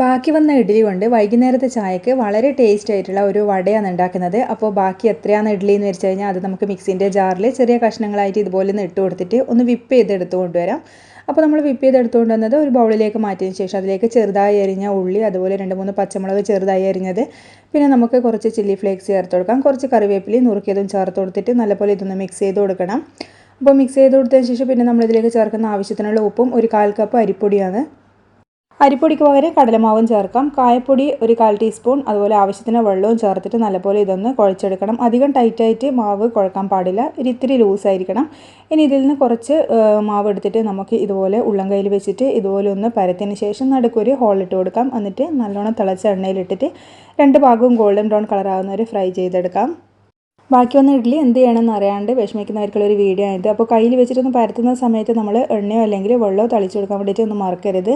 ബാക്കി വന്ന ഇഡ്ഡലി കൊണ്ട് വൈകുന്നേരത്തെ ചായക്ക് വളരെ ടേസ്റ്റ് ആയിട്ടുള്ള ഒരു വടയാണ് ഉണ്ടാക്കുന്നത്. അപ്പോൾ ബാക്കി എത്രയാണ് ഇഡ്ഡലി എന്ന് വെച്ച് കഴിഞ്ഞാൽ അത് നമുക്ക് മിക്സിന്റെ ജാറിൽ ചെറിയ കഷ്ണങ്ങളായിട്ട് ഇതുപോലെ ഇട്ട് കൊടുത്തിട്ട് ഒന്ന് വിപ്പ് ചെയ്ത് എടുത്തു കൊണ്ടുവരാം. അപ്പോൾ നമ്മൾ വിപ്പ് ചെയ്ത് എടുത്തുകൊണ്ട് വന്നത് ഒരു ബൗളിലേക്ക് മാറ്റിയതിന് ശേഷം അതിലേക്ക് ചെറുതായി അരിഞ്ഞ ഉള്ളി അതുപോലെ രണ്ട് മൂന്ന് പച്ചമുളക് ചെറുതായി അരിഞ്ഞത്. പിന്നെ നമുക്ക് കുറച്ച് ചില്ലി ഫ്ലേക്സ് ചേർത്ത് കൊടുക്കാം. കുറച്ച് കറിവേപ്പിലി നുറുക്കിയതും ചേർത്ത് കൊടുത്തിട്ട് നല്ലപോലെ ഇതൊന്ന് മിക്സ് ചെയ്ത് കൊടുക്കണം. അപ്പോൾ മിക്സ് ചെയ്ത് കൊടുത്തതിന് ശേഷം പിന്നെ നമ്മളിതിലേക്ക് ചേർക്കുന്ന ആവശ്യത്തിനുള്ള ഉപ്പും ഒരു കാൽ കപ്പ് അരിപ്പൊടിയാണ് അരിപ്പൊടിക്ക് പകരം കടലമാവും ചേർക്കാം. കായപ്പൊടി ഒരു കാൽ ടീസ്പൂൺ അതുപോലെ ആവശ്യത്തിന് വെള്ളവും ചേർത്തിട്ട് നല്ലപോലെ ഇതൊന്ന് കുഴച്ചെടുക്കണം. അധികം ടൈറ്റായിട്ട് മാവ് കുഴക്കാൻ പാടില്ല. ഇത്തിരി ലൂസായിരിക്കണം ഇനി ഇതിൽ നിന്ന് കുറച്ച് മാവ് എടുത്തിട്ട് നമുക്ക് ഇതുപോലെ ഉള്ളം കയ്യിൽ വെച്ചിട്ട് ഇതുപോലെ ഒന്ന് പരത്തിന് ശേഷം നടുക്കൊരു ഹോളിട്ട് കൊടുക്കാം. എന്നിട്ട് നല്ലോണം തിളച്ച എണ്ണയിലിട്ടിട്ട് രണ്ട് ഭാഗവും ഗോൾഡൻ ബ്രൗൺ കളറാകുന്നവരെ ഫ്രൈ ചെയ്തെടുക്കാം. ബാക്കി വന്ന ഇഡ്ഡലി എന്ത് ചെയ്യണമെന്ന് അറിയാണ്ട് വിഷമിക്കുന്നവർക്കുള്ള ഒരു വീഡിയോ ആയത് അപ്പോൾ കയ്യിൽ വെച്ചിട്ടൊന്ന് പരത്തുന്ന സമയത്ത് നമ്മൾ എണ്ണയോ അല്ലെങ്കിൽ വെള്ളമോ തളിച്ചു കൊടുക്കാൻ വേണ്ടിയിട്ട് ഒന്ന് മറക്കരുത്.